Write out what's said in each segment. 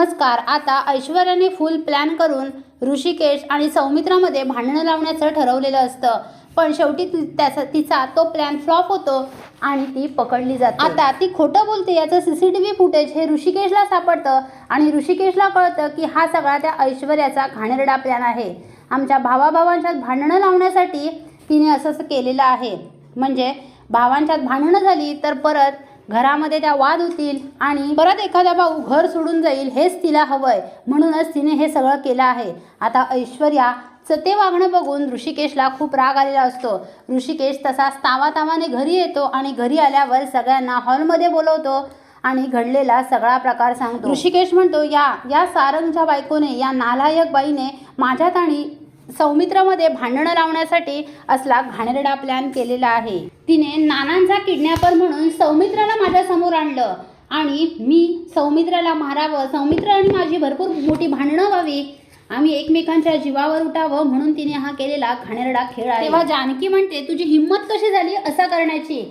नमस्कार. आता ऐश्वर्याने फुल प्लॅन करून ऋषिकेश आणि सौमित्रामध्ये भांडणं लावण्याचं ठरवलेलं असतं. पण शेवटी त्याचा तिचा तो प्लॅन फ्लॉप होतो आणि ती पकडली जाते. आता ती खोटं बोलते याचं C C T V footage हे ऋषिकेशला सापडतं आणि ऋषिकेशला कळतं की हा सगळा त्या ऐश्वर्याचा घाणेरडा प्लॅन आहे. आमच्या भावाभावांच्यात भांडणं लावण्यासाठी तिने असं असं केलेलं आहे. म्हणजे भावांच्यात भांडणं झाली तर परत घरामध्ये त्या वाद होतील आणि परत एखादा भाऊ घर सोडून जाईल हेच तिला हवंय. म्हणूनच तिने हे सगळं केलं आहे. आता ऐश्वर्याचं ते वागणं बघून ऋषिकेशला खूप राग आलेला असतो. ऋषिकेश तसाच तावातावाने घरी येतो आणि घरी आल्यावर सगळ्यांना हॉलमध्ये बोलवतो आणि घडलेला सगळा प्रकार सांगतो. ऋषिकेश म्हणतो या या सारंगच्या बायकोने या नालायक बाईने माझ्यात आणि सौमित्रामध्ये भांडणं लावण्यासाठी असला घाणेरडा प्लॅन केलेला आहे. तिने नानांचा किडनॅपर म्हणून सौमित्राला माझ्यासमोर आणलं. आणि मी सौमित्राला मारावं सौमित्र आणि माझी भरपूर मोठी भांडणं व्हावी. आम्ही एकमेकांच्या जीवावर उठावं म्हणून तिने हा केलेला घाणेरडा खेळ आहे. तेव्हा जानकी म्हणते तुझी हिंमत कशी झाली असं करण्याची?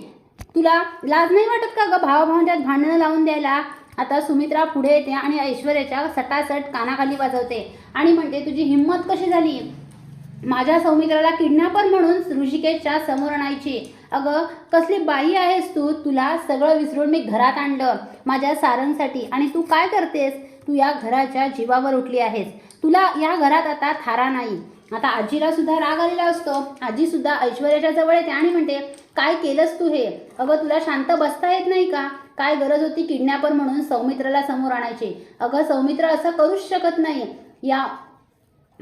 तुला लाज नाही वाटत का ग भावाभावांच्यात भांडणं लावून द्यायला? आता सुमित्रा पुढे येते आणि ऐश्वर्याच्या सटासट कानाखाली वाजवते आणि म्हणते तुझी हिंमत कशी झाली? माझ्या सौमित्राला किडनॅपर म्हणून ऋषिकेशच्या समोर आणायची. अगं कसली बाई आहेस तू? तुला सगळं विसरून मी घरात आणलं माझ्या सारंगसाठी. आणि तू काय करतेस? तू या घराच्या जीवावर उठली आहेस. तुला या घरात आता थारा नाही. आता आजीला सुद्धा राग आलेला असतो. आजी सुद्धा ऐश्वर्याच्या जवळ येते आणि म्हणते काय केलंस तू हे? अगं तुला शांत बसता येत नाही का? काय गरज होती किडनॅपर म्हणून सौमित्राला समोर आणायची? अगं सौमित्र असं करूच शकत नाही. या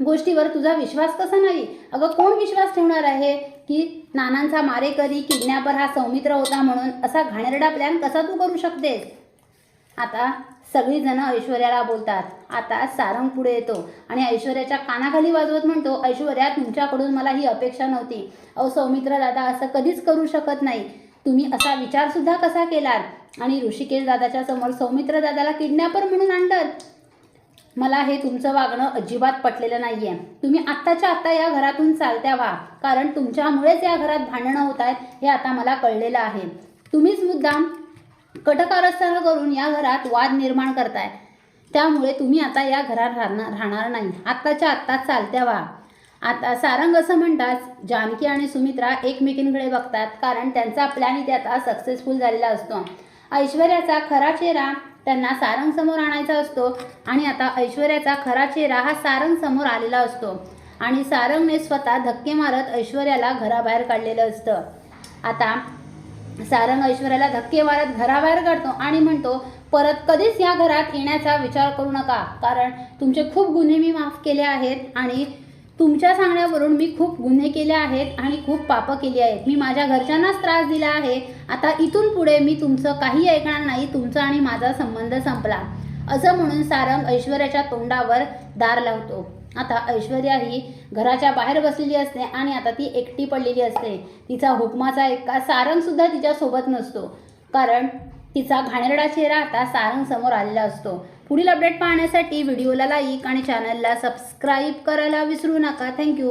गोष्टीवर तुझा विश्वास कसा नाही? अगं कोण विश्वास ठेवणार आहे की नानांचा मारेकरी किडनॅपर हा सौमित्र होता म्हणून असा घाणेरडा प्लॅन कसा तू करू शकतेस? आता सगळीजणं ऐश्वर्याला बोलतात. आता सारंग पुढे येतो आणि ऐश्वर्याच्या कानाखाली वाजवत म्हणतो ऐश्वर्या तुमच्याकडून मला ही अपेक्षा नव्हती. अहो सौमित्र दादा असं कधीच करू शकत नाही. तुम्ही असा विचारसुद्धा कसा केलात? आणि ऋषिकेश दादाच्या समोर सौमित्र दादाला किडनॅपर म्हणून आणलं मला हे तुमचं वागणं अजिबात पटलेलं नाही आहे तुम्ही आत्ताच्या आत्ता या घरातून चालत्या व्हा. कारण तुमच्यामुळेच या घरात भांडणं होत आहेत हे आता मला कळलेलं आहे. तुम्हीच मुद्दाम कटकारस्थानं करून या घरात वाद निर्माण करताय. त्यामुळे तुम्ही आता या घरात राहणार राहणार नाही. आत्ताच्या आत्ता चालत्या व्हा. आता सारंग असं म्हणतात जानकी आणि सुमित्रा एकमेकींकडे बघतात कारण त्यांचा प्लॅन इथे आता सक्सेसफुल झालेला असतो. ऐश्वर्याचा खरा चेहरा त्यांना सारंग समोर आणायचा असतो आणि आता ऐश्वर्याचा खरा चेहरा हा सारंग समोर आलेला असतो. आणि सारंगने स्वतः धक्के मारत ऐश्वर्याला घराबाहेर काढलेलं असतं. आता सारंग ऐश्वर्याला धक्के मारत घराबाहेर काढतो आणि म्हणतो परत कधीच या घरात येण्याचा विचार करू नका. कारण तुमचे खूप गुन्हे मी माफ केले आहेत आणि तुमच्या सांगण्यावरून मी खूप गुन्हे केले आहेत आणि खूप पापं केली आहेत. मी माझ्या घरच्यांनाच त्रास दिला आहे. आता इथून पुढे मी तुमचं काही ऐकणार नाही तुमचा आणि माझा संबंध संपला. असं म्हणून सारंग ऐश्वर्याच्या तोंडावर दार लावतो. आता ऐश्वर्या ही घराच्या बाहेर बसलेली असते आणि आता ती एकटी पडलेली असते. तिचा हुकमाचा एका सारंग सुद्धा नसतो. कारण तिचा घाणेरडा चेहरा आता सारंग समोर आलेला असतो. पुढील अपडेट पाहण्यासाठी व्हिडिओला लाईक आणि चॅनलला सबस्क्राईब करायला विसरू नका. थँक्यू